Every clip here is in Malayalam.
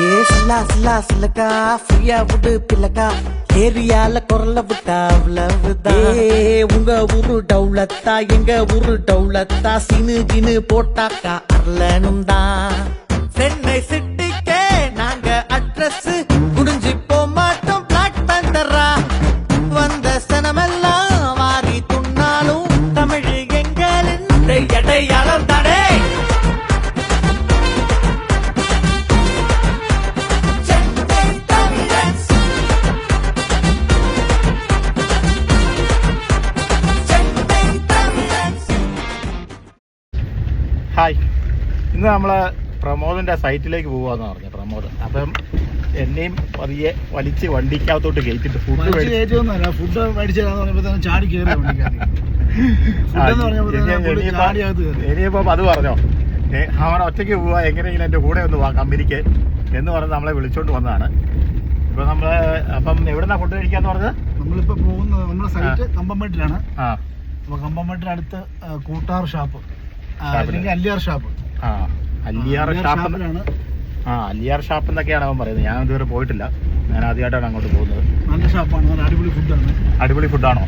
ஏ சில்லா சில்லா சில்லக்கா ஃப்ரீயா விடு பில்லக்கா ஏரியால குரல விட்டா அவ்வளவுதான். ஏ உங்க ஊரு டவுலத்தா எங்க ஊரு டவுலத்தா சினு கினு போட்டாக்கா அர்லனும் தான் சென்னை சிட்டிக்கே நாங்க அட்ரஸ் குடிஞ்சு போக மாட்டோம் பிளாக் பேந்தரா வந்த சனமெல்லாம் வாரி துண்ணாலும் தமிழ் எங்களின் அடையாளம் தானே சென்னை தமிழன்ஸ் சென்னை தமிழன்ஸ் ഹായ് ഇന്ന് നമ്മൾ പ്രമോദിന്റെ സൈറ്റിലേക്ക് പോവാന്ന് പറഞ്ഞു പ്രമോദ്. അപ്പം എന്നെയും പതിയെ വലിച്ച് വണ്ടിക്കകത്തോട്ട് കയറ്റിട്ട് ഫുഡ്. ഫുഡ് മേടിച്ച് ചാടി. ഇനിയിപ്പോ അത് പറഞ്ഞോ. അവൻ ഒറ്റയ്ക്ക് പോവാ എങ്ങനെയെങ്കിലും എന്റെ കൂടെ ഒന്ന് പോവാ കമ്പനിക്ക് എന്ന് പറഞ്ഞ് നമ്മളെ വിളിച്ചോണ്ട് വന്നതാണ്. ഇപ്പൊ നമ്മൾ അപ്പം എവിടെന്നാ ഫുഡ് കഴിക്കാന്ന് പറഞ്ഞത്? നമ്മളിപ്പോ പോകുന്നത് നമ്മുടെ സൈറ്റ് കമ്പംമേട്ടിലാണ് ആ. അപ്പൊ കമ്പംമേട്ടിനടുത്ത് ആ, കൂട്ടാർ ഷാപ്പ്. അല്ലെങ്കിൽ അല്ലിയാർ ഷാപ്പ്. അല്ലിയാർ ഷാപ്പ് ആ അല്ലിയാർ ഷാപ്പ് എന്നൊക്കെയാണ് അവൻ പറയുന്നത്. ഞാൻ ഇതുവരെ പോയിട്ടില്ല. ഞാൻ ആദ്യമായിട്ടാണ് അങ്ങോട്ട് പോകുന്നത്. നല്ല ഷാപ്പാണ്. അടിപൊളി ഫുഡാണ്. അടിപൊളി ഫുഡാണോ?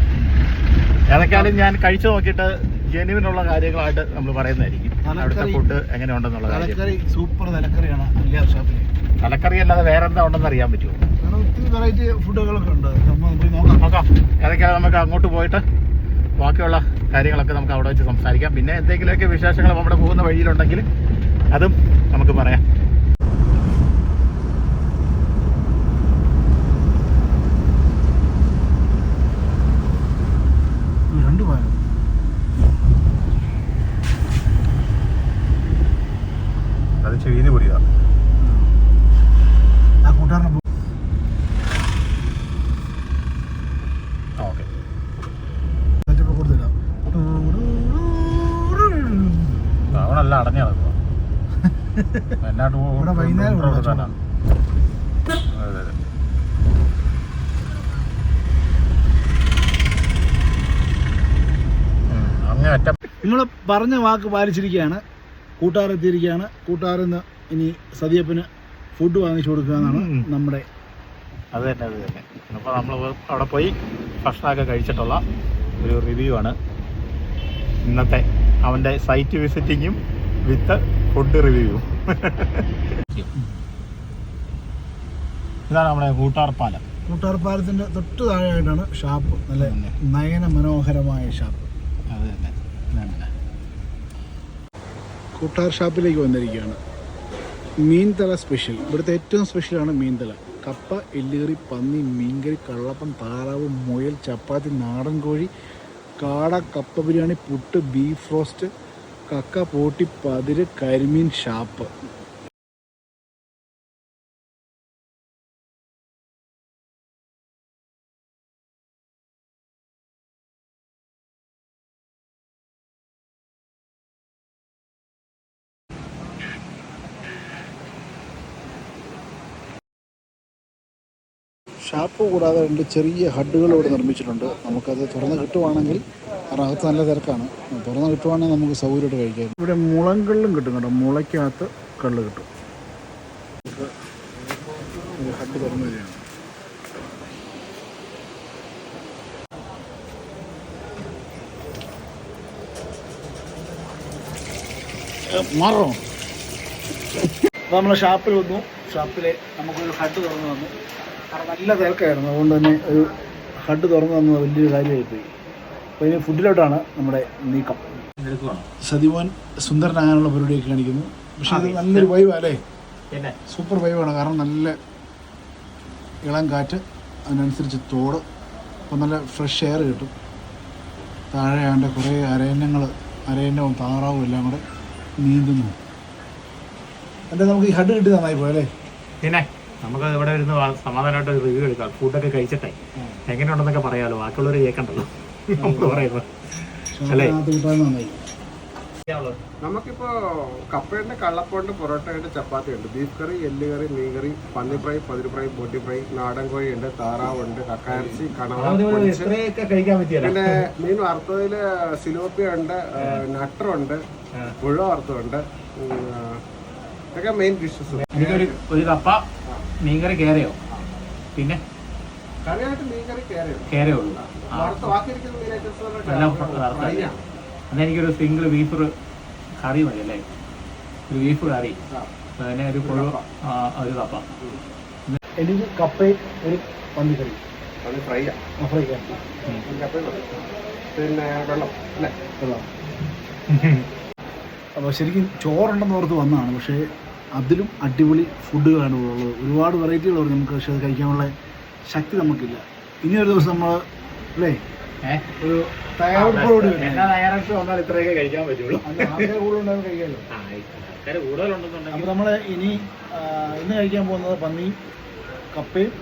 ഏതൊക്കെയാലും ഞാൻ കഴിച്ചു നോക്കിയിട്ട് ജെനുവിനുള്ള കാര്യങ്ങളായിട്ട് നമ്മൾ പറയുന്നതായിരിക്കും. അവിടുത്തെ ഫുഡ് എങ്ങനെയുണ്ടെന്നുള്ള കാര്യം. സൂപ്പർ തലക്കറിയാണ് അല്ലിയാർ ഷാപ്പിൽ തലക്കറി അല്ലാതെ വേറെ എന്താ ഉണ്ടെന്ന് അറിയാൻ പറ്റുമോ? ഒത്തിരി വെറൈറ്റി ഫുഡുകളൊക്കെ ഉണ്ട്. നോക്കാം. ഏതൊക്കെയാണ് നമുക്ക് അങ്ങോട്ട് പോയിട്ട് ബാക്കിയുള്ള കാര്യങ്ങളൊക്കെ നമുക്ക് അവിടെ വെച്ച് സംസാരിക്കാം. പിന്നെ എന്തെങ്കിലുമൊക്കെ വിശേഷങ്ങൾ നമ്മുടെ പോകുന്ന വഴിയിലുണ്ടെങ്കിൽ അതും നമുക്ക് പറയാം. അത് ചെയ്ത് പൊടിയാ ആ. വൈകുന്നേരം. അതെ അതെ നിങ്ങൾ പറഞ്ഞ വാക്ക് പാലിച്ചിരിക്കുകയാണ്. കൂട്ടാറെത്തിയിരിക്കുകയാണ് കൂട്ടുകാരിൽ നിന്ന് ഇനി സതിയപ്പന് ഫുഡ് വാങ്ങിച്ചു കൊടുക്കുക എന്നാണ് നമ്മുടെ അത് തന്നെ അത് തന്നെ. അപ്പോൾ നമ്മൾ അവിടെ പോയി ഭക്ഷണമൊക്കെ കഴിച്ചിട്ടുള്ള ഒരു റിവ്യൂ ആണ്. ഇന്നത്തെ അവന്റെ സൈറ്റ് വിസിറ്റിങ്ങും വിത്ത് ഫുഡ് റിവ്യൂവും ഇതാണ് നമ്മുടെ കൂട്ടാർ പാലം കൂട്ടാർ പാലത്തിന്റെ തൊട്ട് താഴെയായിട്ടാണ് ഷാപ്പ് നല്ല. നയന മനോഹരമായ ഷാപ്പ്. അത് തന്നെ. കൂട്ടാർ ഷാപ്പിലേക്ക് വന്നിരിക്കുകയാണ്. മീൻതല സ്പെഷ്യൽ. ഇവിടുത്തെ ഏറ്റവും സ്പെഷ്യലാണ് മീൻതല. കപ്പ എല്ലുകറി പന്നി മീൻകറി കള്ളപ്പം താറാവ് മുയൽ ചപ്പാത്തി നാടൻ കോഴി കാട കപ്പ ബിരിയാണി പുട്ട് ബീഫ് റോസ്റ്റ് കക്ക പോട്ടി പതിര് കരിമീൻ ഷാപ്പ്. ഷാപ്പ് കൂടാതെ രണ്ട് ചെറിയ ഹഡുകൾ ഇവിടെ നിർമ്മിച്ചിട്ടുണ്ട്. നമുക്കത് തുറന്ന് കിട്ടുവാണെങ്കിൽ കാരണം അകത്ത് നല്ല തിരക്കാണ്. തുറന്ന് കിട്ടുവാണെങ്കിൽ നമുക്ക് സൗകര്യമായിട്ട് കഴിക്കാം. ഇവിടെ മുളങ്കള്ളും കിട്ടും കേട്ടോ. മുളയ്ക്കകത്ത് കള്ള് കിട്ടും. ഹഡ് തുറന്നു വരികയാണ്. മാറോ നമ്മൾ ഷാപ്പിൽ വന്നു. ഷാപ്പിലെ നമുക്കൊരു ഹഡ് തുറന്നു കാരണം നല്ല തിരക്കായിരുന്നു. അതുകൊണ്ട് തന്നെ ഒരു ഹഡ് തുറന്നു തന്നത് വലിയൊരു കാര്യമായിപ്പോയി അപ്പോൾ ഇനി ഫുഡിലോട്ടാണ് നമ്മുടെ നീക്കം. സതിമോൻ സുന്ദരനാകാനുള്ള പരിപാടിയൊക്കെ കാണിക്കുന്നു. പക്ഷെ അത്. നല്ലൊരു വൈവ് അല്ലേ സൂപ്പർ വൈവാണ്. കാരണം നല്ല ഇളം കാറ്റ് അതിനനുസരിച്ച് തോട് അപ്പം നല്ല ഫ്രഷ് എയർ കിട്ടും. താഴെ ആണ്ട് കുറേ അരയന്നങ്ങൾ അരയന്നവും താറാവും എല്ലാം കൂടെ നീന്തുന്നു. എന്നാൽ നമുക്ക് ഈ ഹഡ് കിട്ടി നന്നായി പോയല്ലേ പിന്നെ? നമുക്ക് ഇവിടെ ഇരുന്ന് സമാധാനമായിട്ട് ഒരു റിവ്യൂ എടുക്കാം. ഫുഡൊക്കെ കഴിച്ചിട്ടേ. എങ്ങനെയുണ്ടെന്നൊക്കെ പറയാലോ. ബാക്കിയുള്ളവർ കേൾക്കണ്ടല്ലോ. നമുക്ക് അല്ലേ? നമുക്കിപ്പോ കപ്പയുണ്ട് കള്ളപ്പുണ്ട് പൊറോട്ടയുണ്ട് ചപ്പാത്തി ഉണ്ട് ബീഫ് കറി എല്ല് കറി മീൻ കറി പന്നി ഫ്രൈ പതിര് ഫ്രൈ ബോട്ടി ഫ്രൈ നാടൻ കോഴിയുണ്ട് താറാവുണ്ട് കഴിക്കാൻ പറ്റിയല്ല? പിന്നെ മീൻ വറുത്തതിൽ സിലോപ്പിയ ഉണ്ട് നട്ടറുണ്ട് പുഴ വറുത്തതുണ്ട്. ആ, ഇതൊക്കെ മെയിൻ ഡിഷസ് ഒരു കപ്പ. മീൻകറി കയറിയോ പിന്നെ? കറിയായിട്ട് മീൻ കറി കയറി കേരയോ ഉള്ളൂ ആ. വറുത്ത് ബാക്കിയിരിക്കുന്ന മീൻ എല്ലാം ഐറ്റംസ് വറുത്തല്ലേ? എന്നാ എനിക്കൊരു സിംഗിൾ ബീഫ് കറി മതി അല്ലേ? ഒരു ബീഫ് കറി. പിന്നെ ഒരു ഒരു കപ്പ. എനിക്ക് കപ്പയും ഒരു പന്നിക്കറി ഫ്രൈ ഫ്രൈ പിന്നെ വെള്ളം അല്ലേ? അപ്പോൾ ശരിക്കും ചോറുണ്ടെന്ന് ഓർത്ത് വന്നതാണ് പക്ഷേ അതിലും അടിപൊളി ഫുഡുകളാണ് ഉള്ളത് ഒരുപാട് വെറൈറ്റികളുണ്ട് നമുക്ക് പക്ഷേ അത് കഴിക്കാനുള്ള ശക്തി നമുക്കില്ല. ഇനി ഒരു ദിവസം നമ്മൾ അല്ലേ? അപ്പൊ ഒരു വന്നാൽ ഇത്രയൊക്കെ കഴിക്കാൻ പറ്റുള്ളൂ? കൂടുതലുണ്ടാകും കഴിക്കാമല്ലോ. അപ്പോൾ നമ്മൾ ഇനി ഇന്ന് കഴിക്കാൻ പോകുന്നത് പന്നി കപ്പയും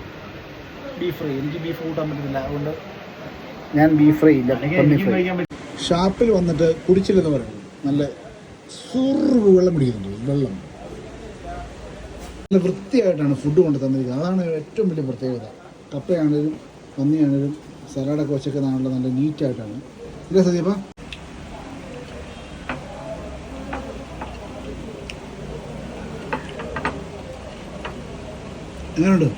ബീഫ് ഫ്രൈ എനിക്ക് ബീഫ് കൂട്ടാൻ പറ്റുന്നില്ല അതുകൊണ്ട് ഞാൻ ബീഫ് ഫ്രൈ ഇല്ല പന്നി ഫ്രൈ ഷാപ്പിൽ വന്നിട്ട് കുടിച്ചില്ലെന്ന് പറയുന്നത് നല്ല സുറു വെള്ളം പിടിക്കുന്നുണ്ട് വെള്ളം. നല്ല വൃത്തിയായിട്ടാണ് ഫുഡ് കൊണ്ട് തന്നിരിക്കുന്നത്. അതാണ് ഏറ്റവും വലിയ പ്രത്യേകത. കപ്പയാണേലും പന്നിയാണേലും സലാഡൊക്കെ വെച്ചൊക്കെയാണല്ലോ നല്ല നീറ്റായിട്ടാണ് ഇല്ല സദീപ എങ്ങനെയുണ്ട്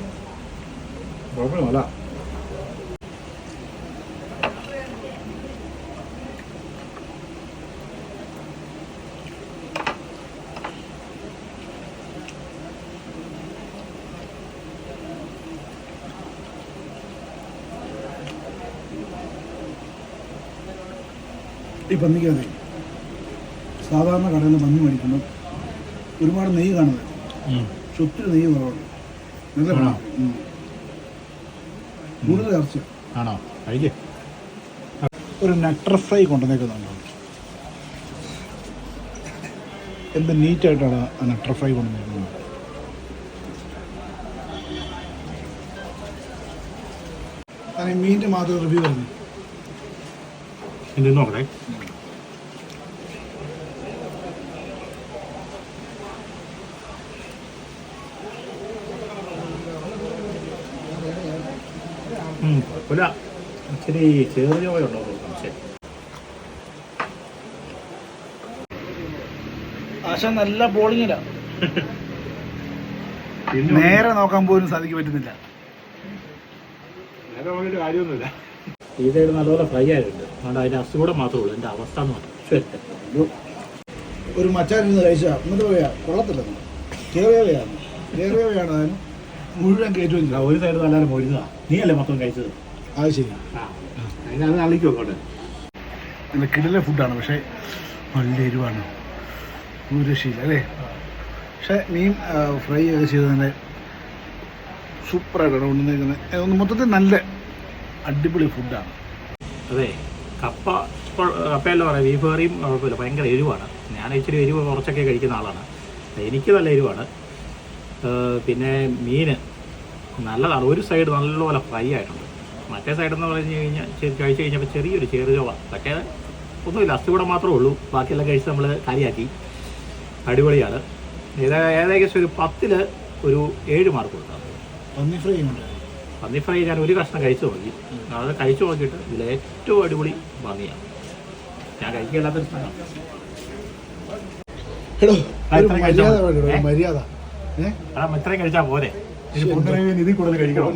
കുഴപ്പമില്ല ഈ പന്നിക്കകത്ത് സാധാരണ കടയിൽ പന്നി മേടിക്കുമ്പോൾ ഒരുപാട് നെയ്യ് കാണുന്നത്. പക്ഷെ ഒത്തിരി നെയ്യ് കുറവുണ്ട് നല്ല. കൂടുതൽ ഇറച്ചി ആണോ? കഴിക്കേ ഒരു നട്ടർ ഫ്രൈ കൊണ്ടുവന്നേക്കുന്നുണ്ട് എന്ത് നീറ്റായിട്ടാണ് ആ നട്ടർ ഫ്രൈ കൊണ്ടുവന്നേക്കുന്നത്? ഞാൻ മീനിന്റെ മാത്രം റിവ്യൂ പറഞ്ഞു നോക്കട്ടെ ഉം, കുഴപ്പമില്ല ഇച്ചിരി ചെറിയ ഉണ്ടോ സംശയം ആശ നല്ല ബോളിങ്ങില്ല നേരെ നോക്കാൻ പോലും സാധിക്കാൻ പറ്റുന്നില്ല. നേരെ നോക്കിയിട്ട് കാര്യമൊന്നുമില്ല. സൈഡ് നല്ലപോലെ ഫ്രൈ ആയിട്ടുണ്ട്. അതുകൊണ്ട് അതിന്റെ അസുഖം മാത്രമേ ഉള്ളൂ. എന്റെ അവസ്ഥ എന്ന് പറഞ്ഞു ഒരു മച്ചാൻ ഇരുന്ന് കഴിച്ചാൽ എന്നിട്ട് പോയാ കൊള്ളത്തില്ല. കേറിയവയാണ്. കേറിയവയാണ് അതിന് മുഴുവൻ കയറ്റി ചെയ്യും ഒരു സൈഡ് നല്ലപോലെ മൊഴിഞ്ഞതാ നീ അല്ലേ മൊത്തം കഴിച്ചത്? അത് ശരി. ആ. അതിനത് അള്ളിക്കും അങ്ങോട്ട് നല്ല കിടലെ ഫുഡാണ് പക്ഷേ നല്ല എരിവാണ്. ഒരു രക്ഷയില്ല അല്ലേ? പക്ഷേ മീൻ ഫ്രൈ ഒക്കെ ചെയ്ത് നല്ല സൂപ്പറായിട്ടാണ് കൊണ്ടുവന്നേക്കുന്നത് ഒന്ന് മൊത്തത്തിൽ നല്ല അടിപൊളി ഫുഡാണ് അതെ കപ്പ കപ്പയല്ല പറയാം ബീഫ് കറിയും കുഴപ്പമില്ല ഭയങ്കര എരിവാണ്. ഞാൻ ഇച്ചിരി എരിവ് കുറച്ചൊക്കെ കഴിക്കുന്ന ആളാണ്. എനിക്ക് നല്ല എരിവാണ്. പിന്നെ മീന് നല്ലതാണ്. ഒരു സൈഡ് നല്ലപോലെ ഫ്രൈ ആയിട്ടുണ്ട്. മറ്റേ സൈഡ് എന്ന് പറഞ്ഞു കഴിഞ്ഞാൽ കഴിച്ചു കഴിഞ്ഞപ്പോൾ ചെറിയൊരു ചെറുചോള പക്ഷേ ഒന്നുമില്ല അസുകൂടെ മാത്രമേ ഉള്ളൂ. ബാക്കിയെല്ലാം കഴിച്ച് നമ്മൾ കാര്യമാക്കി അടിപൊളിയാണ്. ഏകദേശം ഒരു പത്തിൽ ഒരു ഏഴ് മാർക്ക് കൊടുക്കാം. പന്നി ഫ്രൈ ഉണ്ട്? പന്നി ഫ്രൈ ഞാൻ ഒരു കഷ്ണം കഴിച്ചു നോക്കി അത് കഴിച്ചു നോക്കിയിട്ട് ഇതിൽ ഏറ്റവും അടിപൊളി പന്നിയാണ്. ഞാൻ കഴിക്കില്ലാത്തൊരു സ്ഥലമാണ്. ഇത്രയും മര്യാദ കഴിച്ചാൽ ഇത്രയും പോരെ. ഇതിൽ കൂടുതൽ കഴിക്കണം?